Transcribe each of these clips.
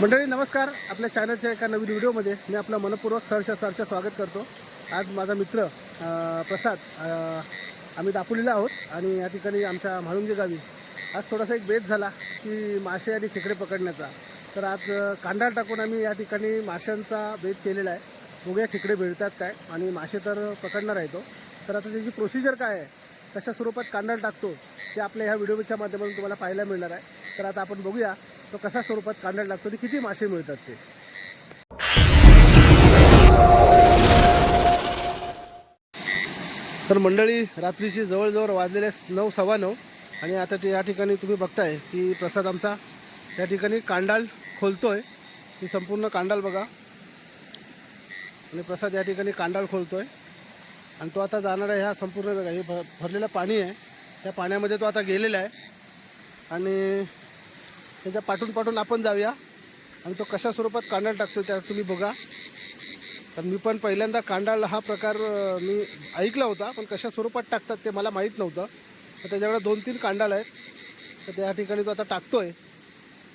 मंडळी नमस्कार. आपल्या चॅनलच्या एका नवीन व्हिडिओमध्ये मी आपलं मनपूर्वक सरशा सरच्या स्वागत करतो. आज माझा मित्र प्रसाद आम्ही दापोलीला आहोत आणि या ठिकाणी आमच्या म्हाळुंगे गावी आज थोडासा एक बेत झाला की मासे आणि खेकडे पकडण्याचा. तर आज अं, कांडाळ टाकून आम्ही या ठिकाणी माशांचा बेत केलेला आहे. बघूया खेकडे मिळतात काय आणि मासे तर पकडणार आहे तो. तर आता त्याची प्रोसिजर काय आहे? कशा स्वरूपात कांडाळ टाकतो ते आपल्या ह्या व्हिडिओच्या माध्यमातून तुम्हाला पाहायला मिळणार आहे. तर आता आपण बघूया तो कशा स्वरूपात कांडाळ लागतो आणि किती मासे मिळतात ते? तर मंडळी रात्रीची जवळजवळ वाजलेले नऊ सव्वा नऊ आणि आता ते या ठिकाणी तुम्ही बघताय की प्रसाद आमचा त्या ठिकाणी कांडाळ खोलतोय. ही संपूर्ण कांडाळ बघा. आणि प्रसाद या ठिकाणी कांडाळ खोलतोय. आणि तो आता जाणार आहे ह्या संपूर्ण बघा हे भ- भरलेलं पाणी आहे. त्या पाण्यामध्ये तो आता गेलेला आहे. आणि त्याच्या पाठून पाठून आपण जाऊया. आणि तो कशा स्वरूपात कांडाळ टाकतो त्या तुम्ही बघा. तर मी पण पहिल्यांदा कांडाळ हा प्रकार मी ऐकला होता पण कशा स्वरूपात टाकतात ते मला माहीत नव्हतं. तर त्याच्याकडे दोन तीन कांडाळ आहेत. तर त्या ठिकाणी तो आता टाकतो आहे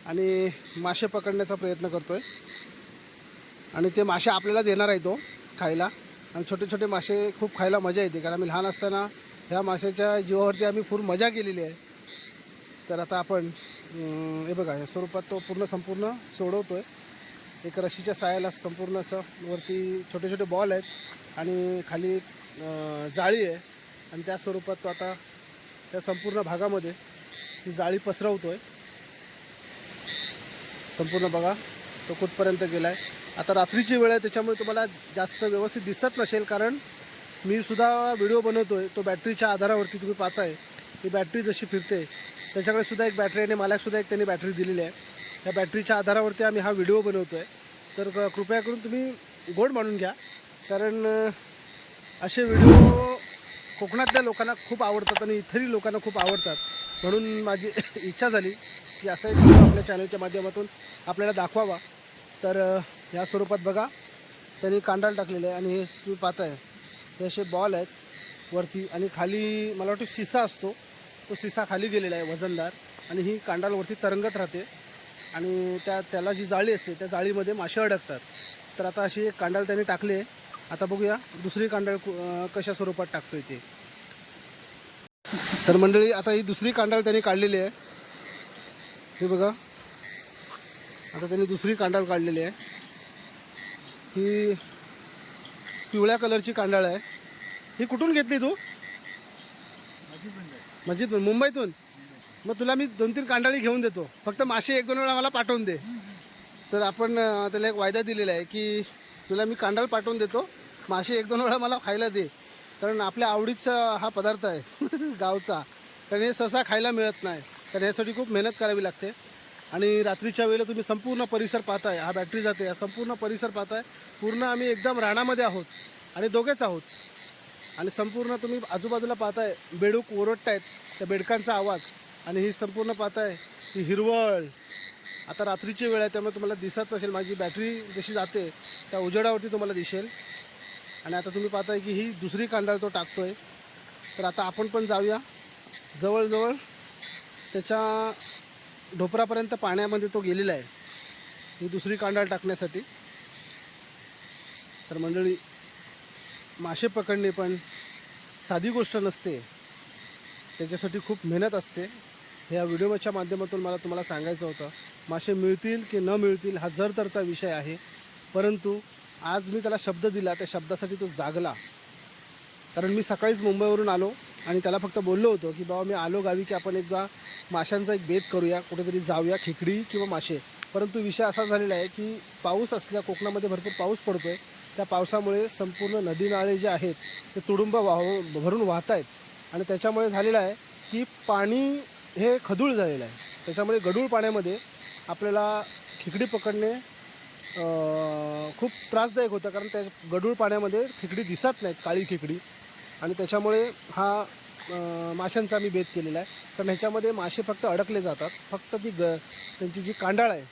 आणि मासे पकडण्याचा प्रयत्न करतो आहे आणि ते मासे आपल्याला देणार आहे तो खायला. आणि छोटे छोटे मासे खूप खायला मजा येते. कारण आम्ही लहान असताना ह्या माशाच्या जीवावरती आम्ही फुल मजा केलेली आहे. तर आता आपण हे बघा या स्वरूपात तो पूर्ण संपूर्ण सोडवतो आहे एक रशीच्या सायाला संपूर्ण असं वरती छोटे छोटे बॉल आहेत आणि खाली जाळी आहे. आणि त्या स्वरूपात तो आता त्या संपूर्ण भागामध्ये ती जाळी पसरवतो आहे संपूर्ण बघा तो कुठपर्यंत गेला आहे आता रात्रीची वेळ आहे त्याच्यामुळे तुम्हाला जास्त व्यवस्थित दिसत नसेल कारण मी सुद्धा व्हिडिओ बनवतो आहे तो बॅटरीच्या आधारावरती तुम्ही पाहताय. ही बॅटरी जशी फिरते त्याच्याकडे सुद्धा एक बॅटरी आणि मला सुद्धा एक त्यांनी बॅटरी दिलेली आहे. त्या बॅटरीच्या आधारावरती आम्ही हा व्हिडिओ बनवतो आहे तर क- कृपया करून तुम्ही गोड मानून घ्या. कारण असे व्हिडिओ कोकणातल्या लोकांना खूप आवडतात आणि इतरही लोकांना खूप आवडतात. म्हणून माझी इच्छा झाली की असा एक व्हिडिओ आपल्या चॅनलच्या माध्यमातून आपल्याला दाखवावा. तर ह्या स्वरूपात बघा. त्यांनी कांडाळ टाकलेलं आहे आणि हे तुम्ही पाहताय. हे असे बॉल आहेत वरती आणि खाली मला वाटतं शिसा असतो. तो सिसा खाली गेलेला आहे वजनदार. आणि ही कांडालवरती तरंगत राहते. आणि त्या त्याला जी जाळी असते त्या जाळीमध्ये मासे अडकतात. तर आता अशी एक कांडाळ त्यांनी टाकली आहे. आता बघूया दुसरी कांडाळ कशा स्वरूपात टाकतोय ते. तर मंडळी आता ही दुसरी कांडाळ त्यांनी काढलेली आहे. हे बघा. आता त्यांनी दुसरी कांडाळ काढलेली आहे. ही पिवळ्या कलरची कांडाळ आहे. ही कुठून घेतली तू? मस्जिद मुंबईतून. मग तुला मी दोन तीन कांडाळी घेऊन देतो. फक्त मासे एक दोन वेळा मला पाठवून दे. तर आपण त्याला एक वायदा दिलेला आहे की तुला मी कांडाळ पाठवून देतो. मासे एक दोन वेळा मला खायला दे. कारण आपल्या आवडीचा हा पदार्थ आहे गावचा. कारण हे सहसा खायला मिळत नाही. तर यासाठी खूप मेहनत करावी लागते. आणि रात्रीच्या वेळेला तुम्ही संपूर्ण परिसर पाहताय हा बॅटरी जाते हा संपूर्ण परिसर पाहताय. पूर्ण आम्ही एकदम रानामध्ये आहोत आणि दोघेच आहोत. आणि संपूर्ण तुम्ही आजूबाजूला पाहताय बेडूक ओरडतायत त्या बेडकांचा आवाज. आणि ही संपूर्ण पाहताय ही हिरवळ. आता रात्रीची वेळ आहे त्यामुळे तुम्हाला दिसत नसेल. माझी बॅटरी जशी जाते त्या उजेडावरती तुम्हाला दिसेल. आणि आता तुम्ही पाहताय की ही दुसरी कांडाळ तो टाकतोय. तर आता आपण पण जाऊया. जवळजवळ त्याच्या ढोपरापर्यंत पाण्यामध्ये तो गेलेला आहे. ही दुसरी कांडाळ टाकण्यासाठी. तर मंडळी मासे पकडणे पण साधी गोष्ट नसते. त्याच्यासाठी खूप मेहनत असते. ह्या व्हिडिओच्या माध्यमातून मला तुम्हाला सांगायचं होतं मासे मिळतील की न मिळतील हा जरतरचा विषय आहे. परंतु आज मी त्याला शब्द दिला त्या शब्दासाठी तो जागला. कारण मी सकाळीच मुंबईवरून आलो आणि त्याला फक्त बोललो होतो की बाबा मी आलो गावी की आपण एकदा माशांचा एक बेत करूया कुठेतरी जाऊया खेकडी किंवा मासे परंतु विषय असा झालेला आहे की पाऊस असल्या कोकणामध्ये भरपूर पाऊस पडतो आहे त्या पावसामुळे संपूर्ण नदी नाळे जे आहेत ते तुडुंब वाह भरून वाहत आहेत आणि त्याच्यामुळे झालेलं आहे की पाणी हे खदूळ झालेलं आहे. त्याच्यामुळे गडूळ पाण्यामध्ये आपल्याला खेकडी पकडणे खूप त्रासदायक होतं. कारण त्या गडूळ पाण्यामध्ये खेकडी दिसत नाहीत काळी खेकडी. आणि त्याच्यामुळे हा माशांचा मी बेत केलेला आहे. कारण ह्याच्यामध्ये मासे फक्त अडकले जातात. फक्त ती ग त्यांची जी कांडाळ आहे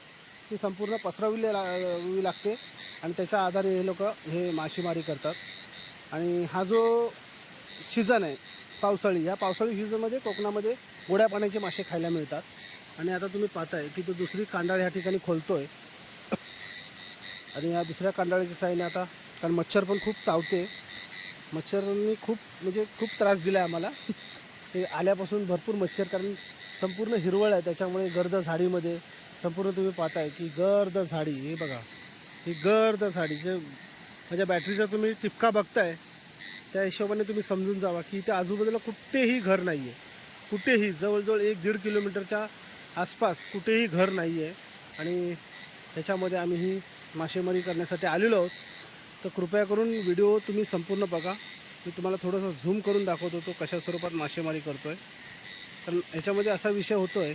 ती संपूर्ण पसरवली ला- लागते. आणि त्याच्या आधारे हे लोक हे मासेमारी करतात. आणि हा जो सीझन आहे पावसाळी या पावसाळी सीझनमध्ये कोकणामध्ये गोड्या पाण्याचे मासे खायला मिळतात. आणि आता तुम्ही पाहताय की तो दुसरी कांडाळ ह्या ठिकाणी खोलतो आहे आणि या दुसऱ्या कांडाळ्याच्या साईने आता कारण मच्छर पण खूप चावते. मच्छरांनी खूप म्हणजे खूप त्रास दिला आहे आम्हाला. ते आल्यापासून भरपूर मच्छर कारण संपूर्ण हिरवळ आहे त्याच्यामुळे गर्द झाडीमध्ये संपूर्ण तुम्ही पाहताय की गर्द झाडी हे बघा. ही गर्द झाडी जे माझ्या बॅटरीचा तुम्ही टिपका बघताय त्या हिशोबाने तुम्ही समजून जावा की इथे आजूबाजूला कुठेही घर नाही आहे कुठेही जवळजवळ एक दीड किलोमीटरच्या आसपास कुठेही घर नाही आहे आणि ह्याच्यामध्ये आम्ही ही मासेमारी करण्यासाठी आलेलो आहोत. तर कृपया करून व्हिडिओ तुम्ही संपूर्ण बघा. मी तुम्हाला थोडंसं झूम करून दाखवतो तो कशा स्वरूपात मासेमारी करतो आहे तर ह्याच्यामध्ये असा विषय होतो आहे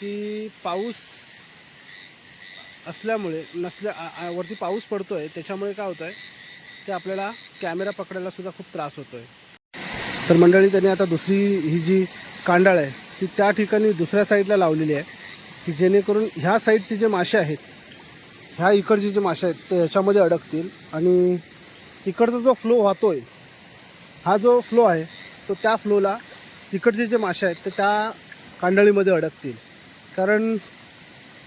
की पाऊस असल्यामुळे नसल्या वरती पाऊस पडतो आहे त्याच्यामुळे काय होतं आहे की आपल्याला कॅमेरा पकडायला सुद्धा खूप त्रास होतो आहे तर मंडळी त्यांनी आता दुसरी ही जी कांडाळ आहे ती त्या ठिकाणी दुसऱ्या साईडला लावलेली आहे की जेणेकरून ह्या साईडचे जे मासे आहेत ह्या इकडचे जे मासे आहेत ते ह्याच्यामध्ये अडकतील आणि इकडचा जो फ्लो वाहतो आहे हा जो फ्लो आहे तो त्या फ्लोला तिकडचे जे मासे आहेत ते त्या कांडळीमध्ये अडकतील. कारण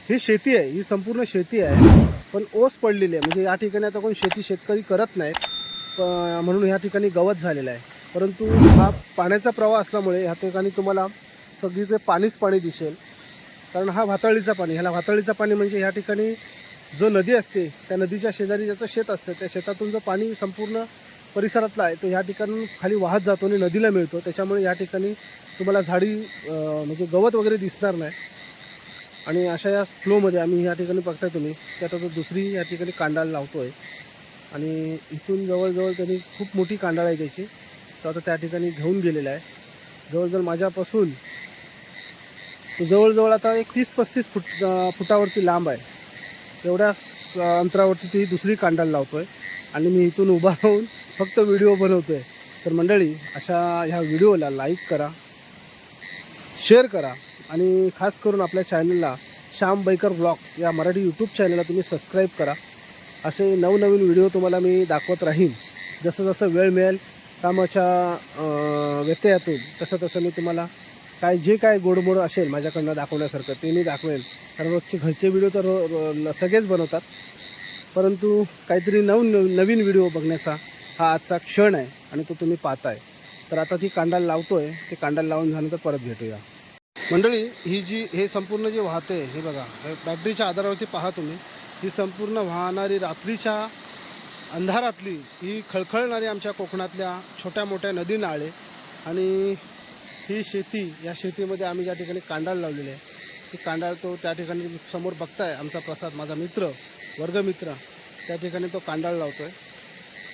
ही शेती आहे ही संपूर्ण शेती आहे पण ओस पडलेली आहे. म्हणजे या ठिकाणी आता कोण शेती शेतकरी करत नाहीत म्हणून ह्या ठिकाणी गवत झालेलं आहे. परंतु हा पाण्याचा प्रवाह असल्यामुळे ह्या ठिकाणी तुम्हाला सगळीकडे पाणीच पाणी दिसेल. कारण हा भाताळीचा पाणी ह्याला भाताळीचा पाणी म्हणजे ह्या ठिकाणी जो नदी असते त्या नदीच्या शेजारी ज्याचं शेत असतं त्या शेतातून जो पाणी संपूर्ण परिसरातला आहे तो ह्या ठिकाणी खाली वाहत जातो आणि नदीला मिळतो. त्याच्यामुळे या ठिकाणी तुम्हाला झाडी म्हणजे गवत वगैरे दिसणार नाही. आणि अशा या फ्लोमध्ये आम्ही या ठिकाणी बघताय तुम्ही की आता तो दुसरी या ठिकाणी कांडाला लावतो आहे आणि इथून जवळजवळ त्यांनी खूप मोठी कांडाळ आहे त्याची. तो आता त्या ठिकाणी घेऊन गेलेला आहे. जवळजवळ माझ्यापासून तो जवळजवळ आता एक तीस पस्तीस फुट फुटावरती लांब आहे. एवढ्या स- अंतरावरती ती दुसरी कांडाळ लावतो आहे आणि मी इथून उभा राहून फक्त व्हिडिओ बनवतो आहे तर मंडळी अशा ह्या व्हिडिओला लाईक करा शेअर करा. आणि खास करून आपल्या चॅनलला श्याम बैकर ब्लॉग्स या मराठी यूट्यूब चॅनलला तुम्ही सबस्क्राईब करा. असे नवनवीन व्हिडिओ तुम्हाला मी दाखवत राहीन. जसं जसं वेळ मिळेल कामाच्या व्यत्ययातून तसं तसं मी तुम्हाला काय जे काय गोडमोड असेल माझ्याकडनं दाखवण्यासारखं ते मी दाखवेल कारण रोजचे घरचे व्हिडिओ तर सगळेच बनवतात. परंतु काहीतरी नव नवीन व्हिडिओ बघण्याचा हा आजचा क्षण आहे आणि तो तुम्ही पाहताय. तर आता ती कांडाल आहे ते कांडाल लावून झाल्यानंतर परत भेटूया. मंडळी ही जी हे संपूर्ण जे वाहते हे बघा हे बॅटरीच्या आधारावरती पहा तुम्ही ही संपूर्ण वाहणारी रात्रीच्या अंधारातली ही खळखळणारी आमच्या कोकणातल्या छोट्या मोठ्या नदी नाळे आणि ही शेती या शेतीमध्ये आम्ही ज्या ठिकाणी कांडाळ लावलेले आहे ती कांडाळ तो त्या ठिकाणी समोर बघताय आमचा प्रसाद माझा मित्र वर्गमित्र त्या ठिकाणी तो कांडाळ लावतो आहे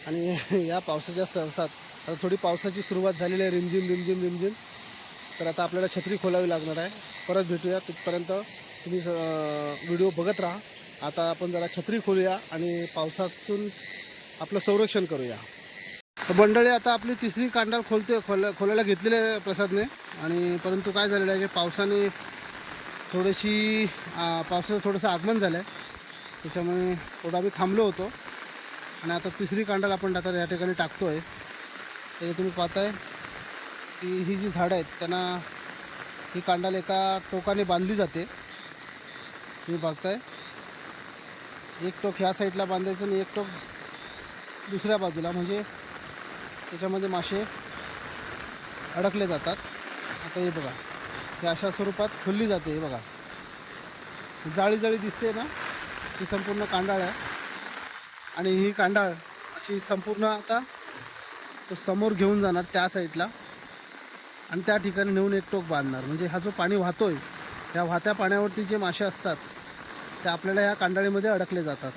आणि या पावसाच्या सहसात आता थोडी पावसाची सुरुवात झालेली आहे रिमझिम रिमझिम रिमझिम. तर आता आपल्याला छत्री खोलावी लागणार आहे. परत भेटूया. तिथपर्यंत तुम्ही व्हिडिओ बघत राहा. आता आपण जरा छत्री खोलूया आणि पावसातून आपलं संरक्षण करूया. तर मंडळी आता आपली तिसरी कांडाळ खोलते खोल खोलायला घेतलेले प्रसादने. आणि परंतु काय झालेलं आहे की पावसाने थोडीशी पावसाचं थोडंसं आगमन झालं आहे त्याच्यामुळे थोडं आम्ही थांबलो होतो. आणि आता तिसरी कांडाल आपण आता या ठिकाणी टाकतो आहे तर तुम्ही पाहताय. की ही जी झाडं आहेत त्यांना ही कांडाला एका टोकाने बांधली जाते. तुम्ही बघताय. एक टोक ह्या साईडला बांधायचं आणि एक टोक दुसऱ्या बाजूला. म्हणजे त्याच्यामध्ये मासे अडकले जातात. आता हे बघा. हे अशा स्वरूपात खुलली जाते हे बघा. जाळी जाळी दिसते ना? ती संपूर्ण कांडाळ आहे. आणि ही कांडाळ अशी संपूर्ण आता तो समोर घेऊन जाणार त्या साईडला. आणि त्या ठिकाणी नेऊन एक टोक बांधणार. म्हणजे हा जो पाणी वाहतो आहे त्या वाहत्या पाण्यावरती जे मासे असतात ते आपल्याला या कांडाळीमध्ये अडकले जातात.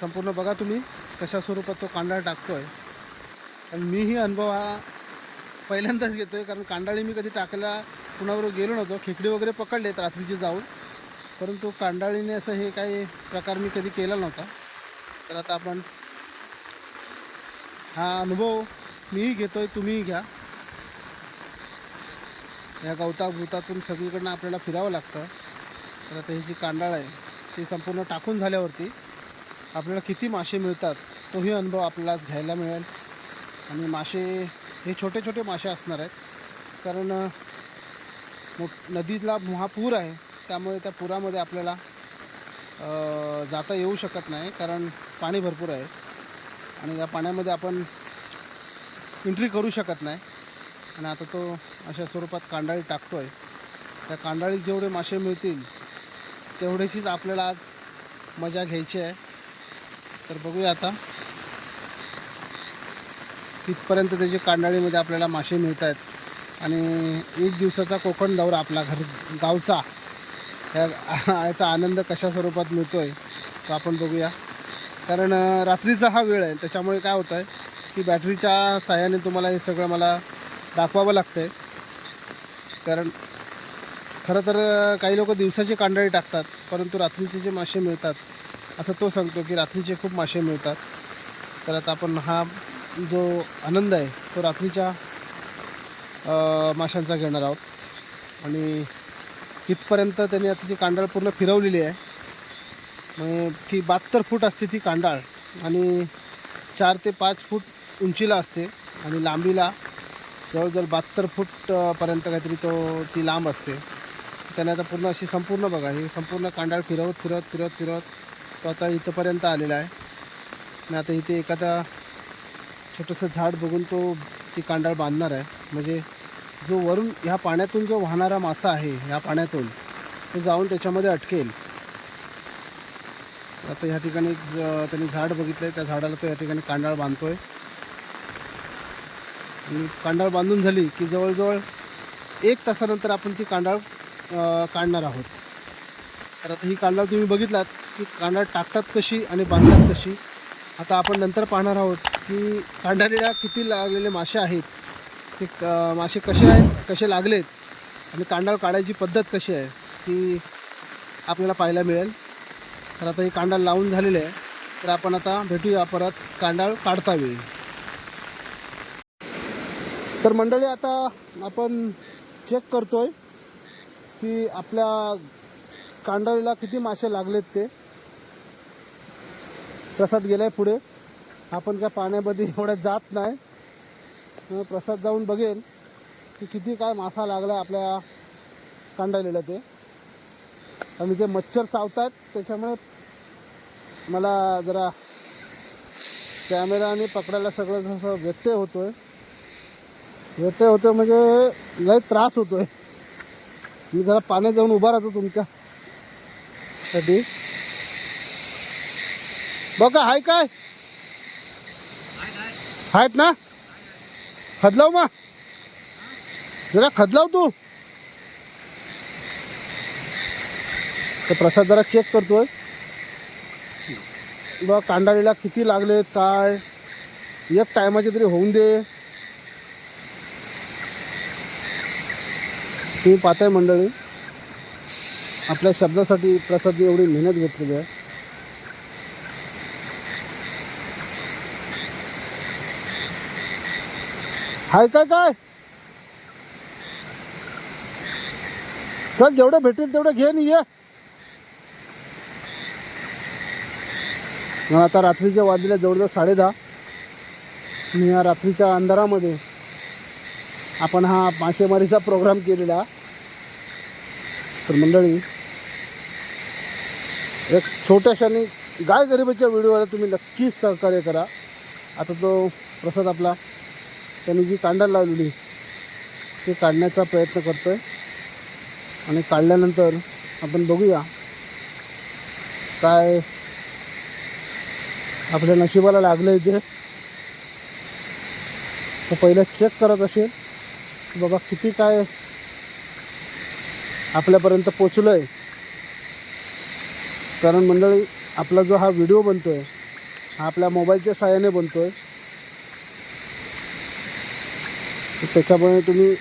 संपूर्ण बघा तुम्ही कशा स्वरूपात तो कांडाळ आहे आणि मीही अनुभव हा पहिल्यांदाच घेतो आहे कारण कांडाळी मी कधी टाकायला कुणाबरोबर गेलो नव्हतो. खेकडी वगैरे पकडलेत रात्रीचे जाऊन. परंतु कांडाळीने असं हे काही प्रकार मी कधी केला नव्हता. तर आता आपण हा अनुभव मीही घेतोय तुम्हीही घ्या. या गवता भूतातून सगळीकडनं आपल्याला फिरावं लागतं. तर आता ही जी कांडाळ आहे ती संपूर्ण टाकून झाल्यावरती आपल्याला किती मासे मिळतात तोही अनुभव आपल्याला घ्यायला मिळेल. आणि मासे हे छोटे छोटे मासे असणार आहेत. कारण मोठ नदीतला महापूर आहे त्यामुळे त्या पुरामध्ये आपल्याला जाता येऊ शकत नाही कारण पाणी भरपूर आहे. आणि या पाण्यामध्ये आपण एंट्री करू शकत नाही. आणि आता तो अशा स्वरूपात कांडाळी टाकतो आहे त्या कांडाळीत जेवढे मासे मिळतील तेवढ्याचीच आपल्याला आज मजा घ्यायची आहे. तर बघूया आता. तिथपर्यंत त्याचे कांडाळीमध्ये आपल्याला मासे मिळत आहेत. आणि एक दिवसाचा कोकण दौरा आपला घर गावचा. याचा आनंद कशा स्वरूपात मिळतो आहे तो आपण बघूया. कारण रात्रीचा हा वेळ आहे. त्याच्यामुळे काय होतं आहे की बॅटरीच्या साह्याने तुम्हाला हे सगळं मला दाखवावं लागतं आहे कारण खरं तर काही लोक दिवसाची कांडाळी टाकतात परंतु रात्रीचे जे मासे मिळतात असं तो सांगतो की रात्रीचे खूप मासे मिळतात. तर आता आपण हा जो आनंद आहे तो रात्रीच्या माशांचा घेणार आहोत. आणि इथपर्यंत त्यांनी आता ती कांडाळ पूर्ण फिरवलेली आहे म्हणजे की बहात्तर फूट असते ती कांडाळ. आणि चार ते पाच फूट उंचीला असते आणि लांबीला जवळजवळ बहात्तर फूटपर्यंत काहीतरी तो ती लांब असते. त्याने आता पूर्ण अशी संपूर्ण बघा ही संपूर्ण कांडाळ फिरवत फिरवत फिरवत फिरवत तो आता इथंपर्यंत आलेला आहे. आणि आता इथे एखादा छोटंसं झाड बघून तो ती कांडाळ बांधणार आहे. म्हणजे जो वरून ह्या पाण्यातून जो वाहणारा मासा आहे ह्या पाण्यातून तो जाऊन त्याच्यामध्ये अटकेल. आता ह्या ठिकाणी एक ज- त्यांनी झाड बघितलं आहे त्या झाडाला तो या ठिकाणी कांडाळ बांधतो आहे आणि कांडाळ बांधून झाली की जवळजवळ एक तासानंतर आपण ती कांडाळ काढणार आहोत. तर आता ही कांडाळ तुम्ही बघितलात की कांडाळ टाकतात कशी आणि बांधतात कशी. आता आपण नंतर पाहणार आहोत की कांडाळीला किती लागलेले मासे आहेत ते मासे कसे आहेत कसे लागलेत आणि कांडाळ काढायची पद्धत कशी आहे ती आपल्याला पाहायला मिळेल. तर आता ही कांडाळ लावून झालेली आहे. तर आपण आता भेटूया परत कांडाळ काढता येईल तर मंडळी आता आपण चेक करतोय की आपल्या कांडळीला किती मासे लागलेत ते. प्रसाद गेलाय पुढे. आपण त्या पाण्यामध्ये एवढ्या जात नाही. प्रसाद जाऊन बघेल की किती काय मासा लागला आपल्या कांडळीला ते. आणि ते मच्छर चावतात त्याच्यामुळे मला जरा कॅमेराने पकडायला सगळं जसं व्यत्यय होतोय. व्यत्यय होते म्हणजे लय त्रास होतोय. मी जरा पाण्यात जाऊन उभा राहतो तुमच्या साठी. बघा हाय काय? आहेत ना? खदलाव मा. जरा खदलाव तू. तर प्रसाद जरा चेक करतोय. बघ कांडाळीला किती लागलेत काय? एक टायमाचे तरी होऊन दे. तुम्ही पाहताय मंडळी आपल्या शब्दासाठी प्रसादने एवढी मेहनत घेतलेली आहे. हाय काय काय? चल जेवढं भेटेल तेवढं घे नाही ये. मग आता रात्रीच्या वाजल्या जवळजवळ साडे दहा. या रात्रीच्या अंधारामध्ये आपण हा मासेमारीचा प्रोग्राम केलेला. तर मंडळी एक छोट्याशाने गाय गरिबाच्या व्हिडिओला तुम्ही नक्कीच सहकार्य करा. आता तो प्रसाद आपला त्यांनी जी कांडा लावलेली ते काढण्याचा प्रयत्न करतोय. आणि काढल्यानंतर आपण बघूया काय आपल्या नशिबाला लागलं इथे तर पहिलं चेक करत असेल. की बाबा किती काय आपल्यापर्यंत पोचलं आहे कारण मंडळी आपला जो हा व्हिडिओ बनतो आहे हा आपल्या मोबाईलच्या साहाय्याने बनतो आहे त्याच्यामुळे तुम्ही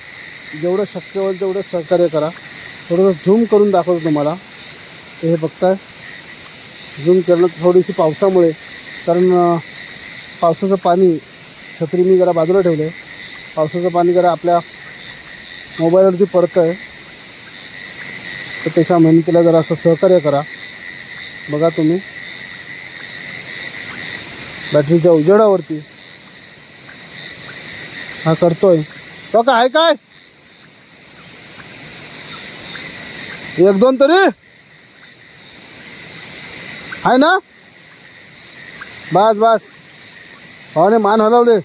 जेवढं शक्य होईल तेवढं सहकार्य करा. थोडंसं झूम करून दाखवतो तुम्हाला. हे बघताय. झूम करणं थोडीशी पावसामुळे कारण पावसाचं पाणी छत्री मी जरा बाजूला ठेवलं आहे पावसाचं पाणी जरा आपल्या मोबाईलवरती पडतं आहे तर त्याच्या मेहनतीला जरा असं सहकार्य करा. बघा तुम्ही. बॅटरीच्या उजेडावरती. हा करतोय. तो काय आहे काय? एक दोन तरी. आहे ना? बस बस. भावाने मान हलवले.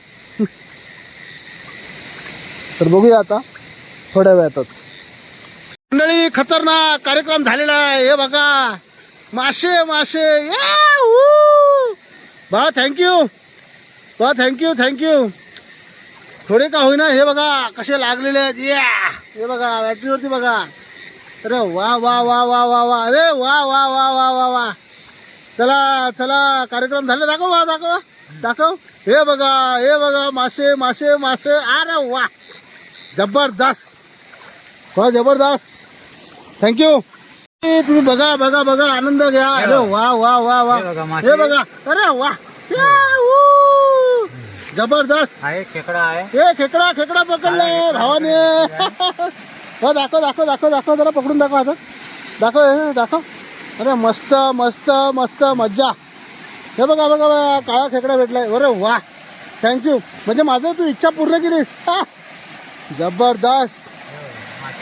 तर बघूया आता. थोड्या वेळातच. मंडळी खतरनाक कार्यक्रम झालेला आहे. हे बघा. मासे मासे. याहू! बा थँक्यू बा थँक्यू थँक्यू थोडे का होईना हे बघा कसे लागलेले आहेत. या. हे बघा बॅटरीवरती बघा. अरे वा वा वा वा वा वा. अरे वा वा वा वा वा वा. चला चला कार्यक्रम झाले. दाखव वा दाखव दाखव. हे बघा हे बघा मासे मासे मासे. अरे वा. जबरदस्त. वा जबरदस्त. थँक्यू तुम्ही बघा बघा बघा आनंद घ्या. अरे वा वा वा वा हे बघा, अरे वा! जबरदस्त. आहे खेकडा आहे. हे खेकडा खेकडा पकडलाय भावाने. हो दाखव दाखव दाखव दाखव जरा पकडून दाखव आता दाखव दाखव. अरे मस्त मस्त मस्त मज्जा. हे बघा बघा बघा काळा खेकडा भेटलाय. अरे वा थँक्यू म्हणजे माझं तू इच्छा पूर्ण केलीस. जबरदस्त.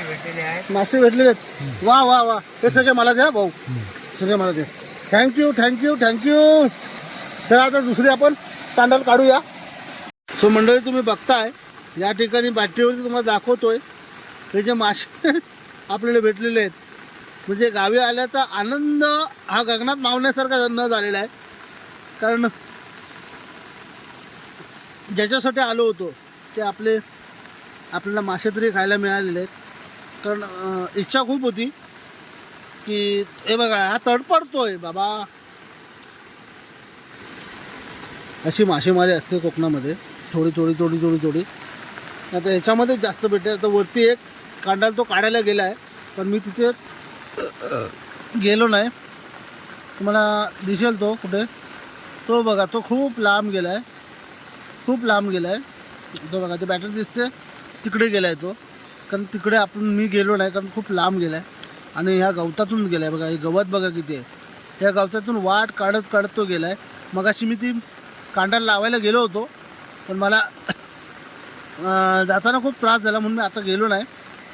मासे भेटलेले आहेत. मासे भेटलेले आहेत. वा वा वा. हे सगळे मला द्या भाऊ. सगळे मला द्या. थँक्यू थँक्यू थँक्यू तर आता दुसरी आपण तांडल काढूया. सो मंडळी तुम्ही बघताय या ठिकाणी बाटलीवरती तुम्हाला दाखवतोय. हे जे मासे आपल्याला भेटलेले आहेत. म्हणजे गावी आल्याचा आनंद हा गगनात मावण्यासारखा न झालेला आहे. कारण ज्याच्यासाठी आलो होतो ते आपले आपल्याला मासे तरी खायला मिळालेले आहेत. कारण इच्छा खूप होती की हे बघा हा तडपडतोय बाबा. अशी मासेमारी असते कोकणामध्ये. थोडी थोडी थोडी थोडी थोडी. आता याच्यामध्येच जास्त भेटते. आता वरती एक कांडाला तो काढायला गेला आहे पण मी तिथे गेलो नाही. तुम्हाला दिसेल तो कुठे? तो बघा तो खूप लांब गेला आहे खूप लांब गेला आहे तो बघा ते बॅटरी दिसते. तिकडे गेला आहे तो. कारण तिकडे आपण मी गेलो नाही कारण खूप लांब गेला आहे आणि ह्या गवतातून गेला आहे बघा हे गवत बघा किती आहे. त्या गवतातून वाट काढत काढत तो गेला आहे मग अशी मी ती कांडाला लावायला गेलो होतो पण मला जाताना खूप त्रास झाला म्हणून मी आता गेलो नाही.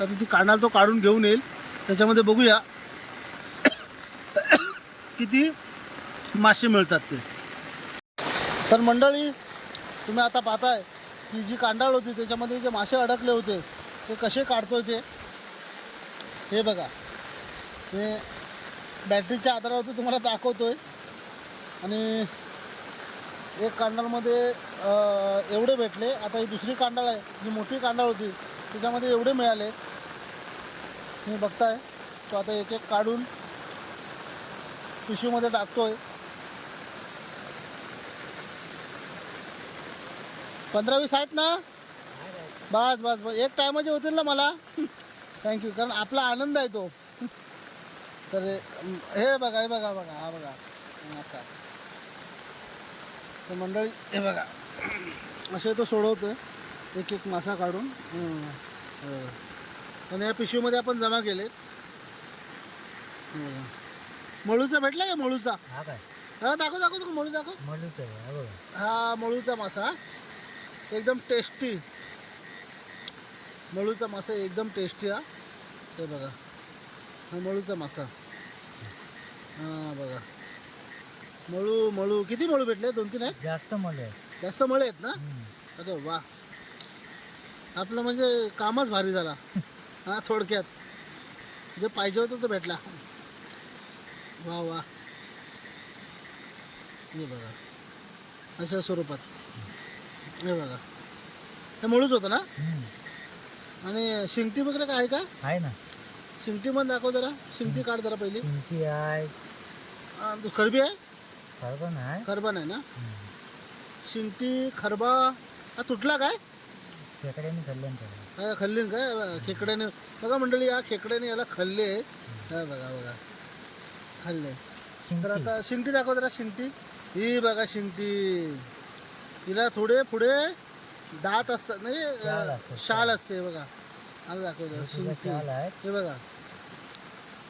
तर ती कांडाला तो काढून घेऊन येईल. त्याच्यामध्ये बघूया किती मासे मिळतात ते. तर मंडळी तुम्ही आता पाहताय की जी कांडाळ होती त्याच्यामध्ये जे मासे अडकले होते ते कसे काढतोय ते? हे बघा. हे बॅटरीच्या आधारावरती तुम्हाला दाखवतोय. आणि एक कांडालमध्ये एवढे भेटले. आता ही दुसरी कांडाळ आहे. जी मोठी कांडाळ होती. त्याच्यामध्ये एवढे मिळाले. तुम्ही बघताय. तो आता एक एक काढून पिशवीमध्ये टाकतोय. पंधरा वीस आहेत ना? बस बस बस. एक टायमाचे होतील ना मला. थँक्यू कारण आपला आनंद आहे तो. तर हे- बघा हे बघा बघा हा बघा. असा. तर मंडळी हे बघा. असे तो सोडवतोय. एक एक मासा काढून. हे. आणि या पिशवीमध्ये आपण जमा केले. मळूचा भेटला का मळूचा? हा काय? हा दाखव दाखव दाखव. मळू दाखव. हा हा मळूचा मासा. एकदम टेस्टी मळूचा मासा एकदम टेस्टी हा. हे बघा. हा मळूचा मासा. हा बघा. मळू मळू. किती मळू भेटले? दोन तीन आहेत? जास्त आहेत. जास्त मळे आहेत ना. अरे वा. आपलं म्हणजे कामच भारी झाला. हा थोडक्यात. जे पाहिजे होतं तो भेटला. वा वा. हे बघा. अशा स्वरूपात. हे बघा. हे मुळूच होतं ना? हम्म. आणि शिंगटी वगैरे काय आहे का? आहे ना. शिंगटी पण दाखव जरा. शिंगटी काढ जरा पहिली. चिंकी आहे. तू खरबी आहे? खरबन आहे. खरबा नाही ना. शिंगटी खरबा. हा तुटला काय? खेकड्याने खाल्लं त्याला. हा, खल्लीन काय? खेकड्याने. बघा मंडळी या खेकड्याने याला खाल्ले. हा बघा बघा. खाल्ले. तर आता शिंगटी दाखव जरा शिंगटी ही बघा शिंगटी तिला थोडे पुढे दात असतात नाही शाल असते, शाल. असते बघा. आता दाखव जरा तुझा शिंगटी शाल आहे हे बघा.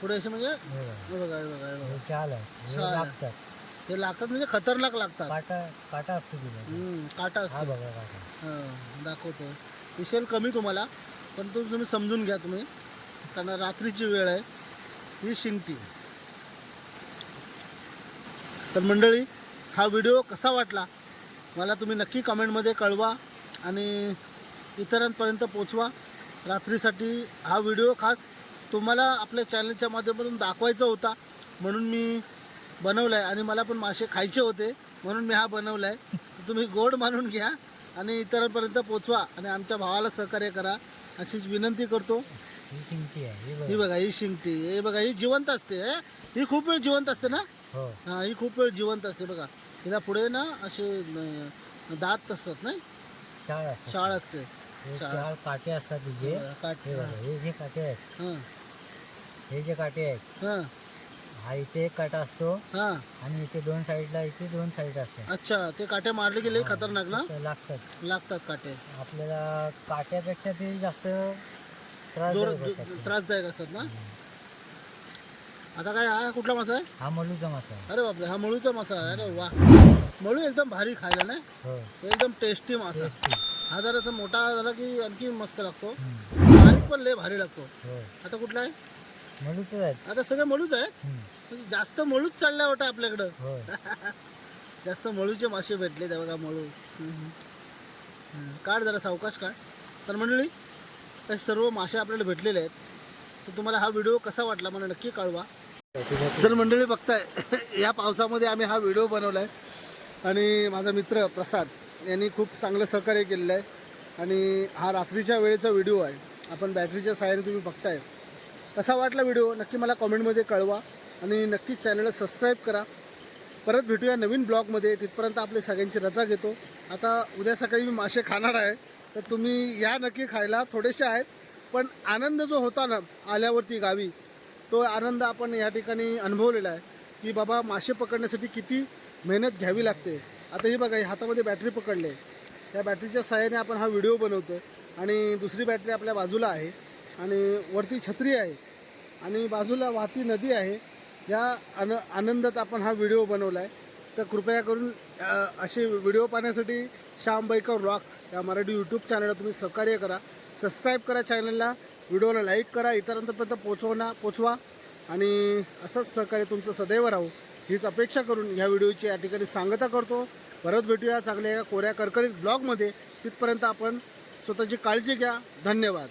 पुढे असे म्हणजे हे बघा. हे बघा हे बघा हे हे बघा शाल आहे हे शाल आहे. लागतात. हे लागतात म्हणजे खतरनाक लागतात. काटा काटा असतो तिला हम्म, काटा हा असतो बघा काटा. हा, दाखवतो. दिसेल कमी तुम्हाला पण तो तुम्ही समजून घ्या तुम्ही. कारण रात्रीची वेळ आहे. ही शिंगटी तर मंडळी हा व्हिडिओ कसा वाटला? मला तुम्ही नक्की कमेंटमध्ये कळवा. आणि इतरांपर्यंत पोचवा. रात्रीसाठी हा व्हिडिओ खास तुम्हाला आपल्या चॅनलच्या माध्यमातून दाखवायचा होता म्हणून मी बनवला आहे आणि मला पण मासे खायचे होते म्हणून मी हा बनवला आहे तुम्ही गोड मानून घ्या आणि इतरांपर्यंत पोचवा आणि आमच्या भावाला सहकार्य करा. अशीच विनंती करतो. ही शिंगटी आहे ही ही बघा ही शिंगटी. हे बघा ही जिवंत असते हे. ही खूप वेळ जिवंत असते ना? हो. हा ही खूप वेळ जिवंत असते बघा. तिला पुढे ना असे दात असतात नाही? शाळ असतात. शाळ असते. हे शाळ. काटे असतात तिचे काट. हे बघा हे जे काटे आहेत. हां. हे जे काटे आहेत हां. हा इथे एक काटा असतो हां. आणि इथे दोन साईडला इथे दोन साईड असतात. अच्छा ते काटे मारले गेले खतरनाक ना? लागतात. लागतात काटे. आपल्याला काट्यापेक्षा ते जास्त जोर त्रासदायक असतात ना. आता काय हा कुठला मासा आहे? हा मलूचा मासा आहे. अरे बापरे हा मळूचा मासा आहे. अरे वा. मळू एकदम भारी खायला नाही? हो. एकदम टेस्टी मासा. हा जर असं मोठा झाला की आणखी मस्त लागतो. हम्म. बारीक पण लय भारी लागतो. हो. आता कुठला आहे? मलूचच आहेत. आता सगळे मळूच आहे हम्म. म्हणजे जास्त मळूच चालल्या वाटतं आपल्याकडं. हो. जास्त मळूचे मासे भेटले त्या बघा मळू हम्म. हम्म. काढ जरा सावकाश काढ. तर मंडळी हे सर्व मासे आपल्याला भेटलेले आहेत. तर तुम्हाला हा व्हिडिओ कसा वाटला मला नक्की कळवा. तर मंडळी बघताय. या पावसामध्ये आम्ही हा व्हिडिओ बनवला आहे आणि माझा मित्र प्रसाद यांनी खूप चांगलं सहकार्य केलेलं आहे आणि हा रात्रीच्या वेळेचा व्हिडिओ आहे. आपण बॅटरीच्या सहाय्याने तुम्ही बघताय. कसा वाटला व्हिडिओ? नक्की मला कॉमेंटमध्ये कळवा. आणि नक्की चॅनलला सबस्क्राईब करा. परत भेटूया नवीन ब्लॉगमध्ये. तिथपर्यंत आपले सगळ्यांची रजा घेतो. आता उद्या सकाळी मी मासे खाणार आहे. तर तुम्ही या नक्की खायला थोडेसे आहेत. पण आनंद जो होता ना आल्यावरती गावी तो आनंद आपण या ठिकाणी अनुभवलेला आहे की बाबा मासे पकडण्यासाठी किती मेहनत घ्यावी लागते. आता ही बघा हातामध्ये बॅटरी पकडले त्या बॅटरीच्या सहाय्याने आपण हा व्हिडिओ बनवतो आणि दुसरी बॅटरी आपल्या बाजूला आहे आणि वरती छत्री आहे आणि बाजूला वाहती नदी आहे. या आन आनंदात आपण हा व्हिडिओ बनवला आहे तर कृपया करून असे व्हिडिओ पाहण्यासाठी श्यामबाईकर रॉक्स या मराठी यूट्यूब चॅनलला तुम्ही सहकार्य करा. सबस्क्राईब करा चॅनलला व्हिडिओला लाईक करा इतरांपर्यंत पोचवणा पोचवा आणि असंच सहकार्य तुमचं सदैव राहू. हीच अपेक्षा करून ह्या व्हिडिओची या ठिकाणी सांगता करतो. परत भेटूया चांगल्या एका कोऱ्या करकरीत ब्लॉगमध्ये. तिथपर्यंत आपण स्वतःची काळजी घ्या. धन्यवाद.